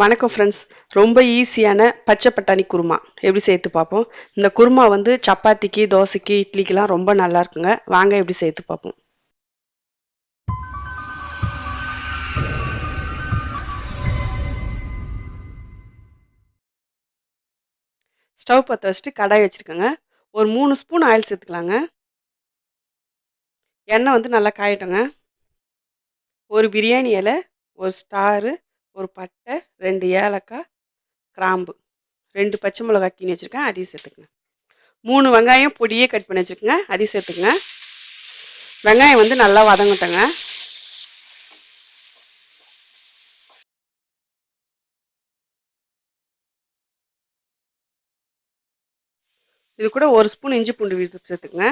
வணக்கம் ஃப்ரெண்ட்ஸ் ரொம்ப ஈஸியான பச்சை பட்டாணி குருமா. எப்படி சேர்த்து பார்ப்போம்? இந்த குருமா வந்து சப்பாத்திக்கு தோசைக்கு இட்லிக்கெலாம் ரொம்ப நல்லா இருக்குங்க. வாங்க எப்படி சேர்த்து பார்ப்போம். ஸ்டவ் பற்ற வச்சுட்டு கடாய் வச்சுருக்கோங்க. ஒரு மூணு ஸ்பூன் ஆயில் சேர்த்துக்கலாங்க. எண்ணெய் வந்து நல்லா காயட்டுங்க. ஒரு பிரியாணி இலை ஒரு ஸ்டாரு ஒரு பட்டை ரெண்டு ஏலக்காய் கிராம்பு. ரெண்டு பச்சை மிளகாய் கீனி வச்சுருக்கேன் அதையும் சேர்த்துக்குங்க. மூணு வெங்காயம் பொடியே கட் பண்ணி வச்சுருக்கேங்க அதையும் சேர்த்துக்குங்க. வெங்காயம் வந்து நல்லா வதங்கட்டங்க. இது கூட ஒரு ஸ்பூன் இஞ்சி பூண்டு விழுத்து சேர்த்துக்குங்க.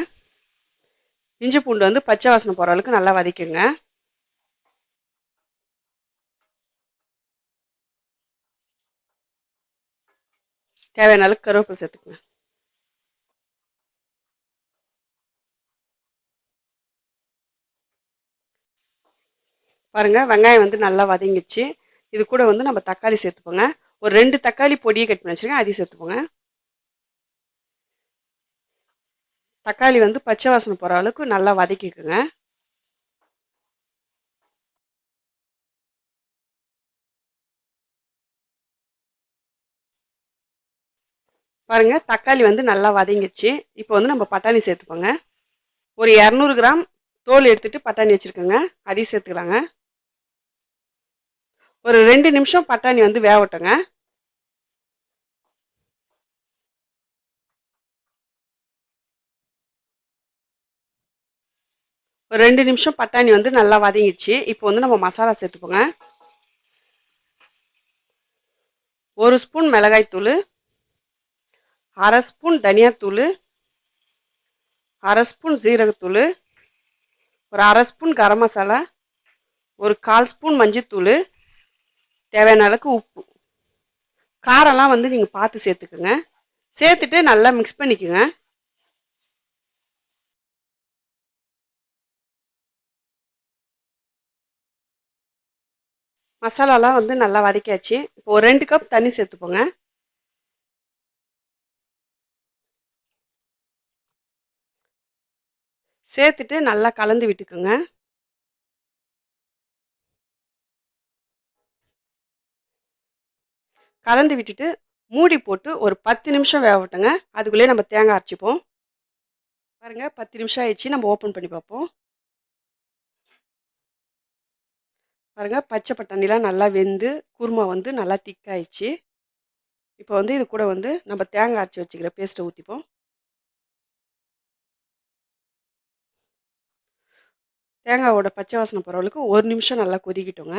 இஞ்சி பூண்டு வந்து பச்சை வாசனை போகிற அளவுக்கு நல்லா வதக்கிங்க தேவையான அளவுக்கு கருவேப்பிலை சேர்த்துக்குங்க. பாருங்க வெங்காயம் வந்து நல்லா வதங்கிச்சு இது கூட வந்து நம்ம தக்காளி சேர்த்துப்போங்க ஒரு ரெண்டு தக்காளி பொடியை கட் பண்ணி வச்சுருக்கேன் அதையும் சேர்த்துப்போங்க தக்காளி வந்து பச்சை வாசனை போகிற அளவுக்கு நல்லா வதக்கிக்குங்க. பாருங்க தக்காளி வந்து நல்லா வதங்கிச்சு இப்போ வந்து நம்ம பட்டாணி சேர்த்துப்போங்க ஒரு இரநூறு கிராம் தோல் எடுத்துட்டு பட்டாணி வச்சுருக்கோங்க. அதையும் சேர்த்துக்கலாங்க. ஒரு ரெண்டு நிமிஷம் பட்டாணி வந்து வேகட்டுங்க ஒரு ரெண்டு நிமிஷம் பட்டாணி வந்து நல்லா வதங்கிடுச்சு. இப்போ வந்து நம்ம மசாலா சேர்த்துப்போங்க ஒரு ஸ்பூன் மிளகாய் தூள் அரை ஸ்பூன் தனியாத்தூள் அரை ஸ்பூன் ஜீரகத்தூள் ஒரு அரை ஸ்பூன் கரம் மசாலா ஒரு கால் ஸ்பூன் மஞ்சத்தூள் தேவையான அளவுக்கு உப்பு. காரம்லாம் வந்து நீங்கள் பார்த்து சேர்த்துக்குங்க. சேர்த்துட்டு நல்லா மிக்ஸ் பண்ணிக்கோங்க. மசாலாலாம் வந்து நல்லா வதக்கியாச்சு. இப்போ ஒரு ரெண்டு கப் தண்ணி சேர்த்துப்போங்க சேர்த்துட்டு நல்லா கலந்து விட்டுக்குங்க. கலந்து விட்டுட்டு மூடி போட்டு ஒரு பத்து நிமிஷம் வேகட்டுங்க. அதுக்குள்ளேயே நம்ம தேங்காய் அரைச்சிப்போம். பாருங்க பத்து நிமிஷம் ஆயிடுச்சு. நம்ம ஓப்பன் பண்ணி பார்ப்போம். பாருங்க பச்சை பட்டாணிலாம் நல்லா வெந்து குருமா வந்து நல்லா திக்காயிடுச்சு இப்போ வந்து இது கூட வந்து நம்ம தேங்காய் அரைச்சி வச்சுக்கிற பேஸ்ட்டை ஊற்றிப்போம் தேங்காவோட பச்சை வாசனை போகிறவளுக்கு ஒரு நிமிஷம் நல்லா கொதிக்கிட்டோங்க.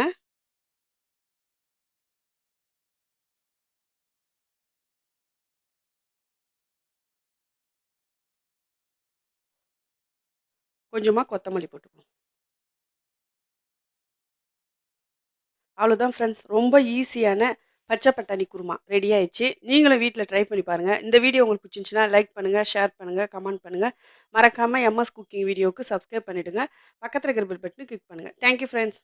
கொஞ்சமாக கொத்தமல்லி போட்டுப்போம் அவ்வளோதான் ஃப்ரெண்ட்ஸ் ரொம்ப ஈஸியான பச்சை பட்டாணி குருமா ரெடி ஆயிடுச்சு. நீங்களும் வீட்டில் ட்ரை பண்ணி பாருங்கள் இந்த வீடியோ உங்களுக்கு பிடிச்சிருந்துச்சுன்னா லைக் பண்ணுங்கள் ஷேர் பண்ணுங்கள் கமெண்ட் பண்ணுங்கள் மறக்காமல் எம்எஸ் குக்கிங் வீடியோவுக்கு சப்ஸ்கிரைப் பண்ணிவிடுங்க பக்கத்தில் இருக்கிற பெல் பட்டனை கிளிக் பண்ணுங்கள் தேங்க்யூ ஃப்ரெண்ட்ஸ்